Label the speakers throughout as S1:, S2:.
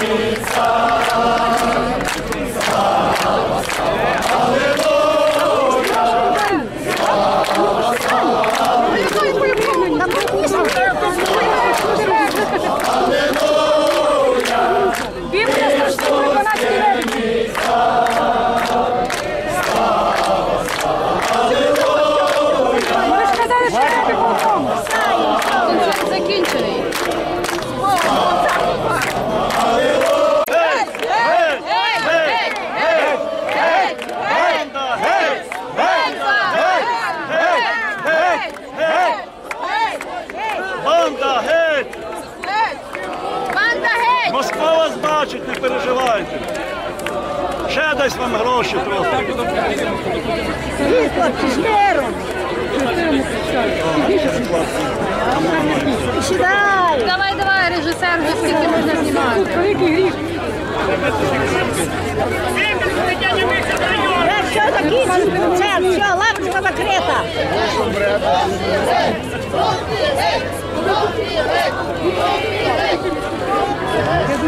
S1: Thank you.
S2: Москва бачить, не переживайте. Ще дасть вам гроші трохи.
S1: Давай, давай, режисер, вже скільки можна знімати.
S3: Великий гріх.
S4: Все закінчено, все, все, лавочка закрита.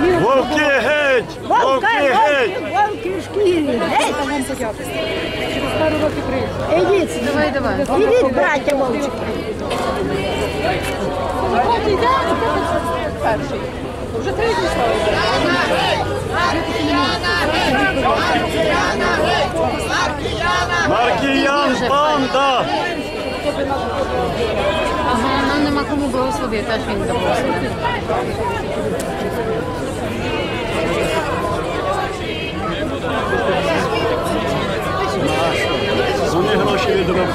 S2: Вовки геть! Вовки геть!
S4: вовки, вовки в шкірі. Ідіть,
S1: Давай, давай.
S4: ідіть, браття вовчики.
S3: Вже третій став.
S2: Маркіян банда!
S1: Ага, нам нема кому благословити, аж він запросить.
S2: Вони гроші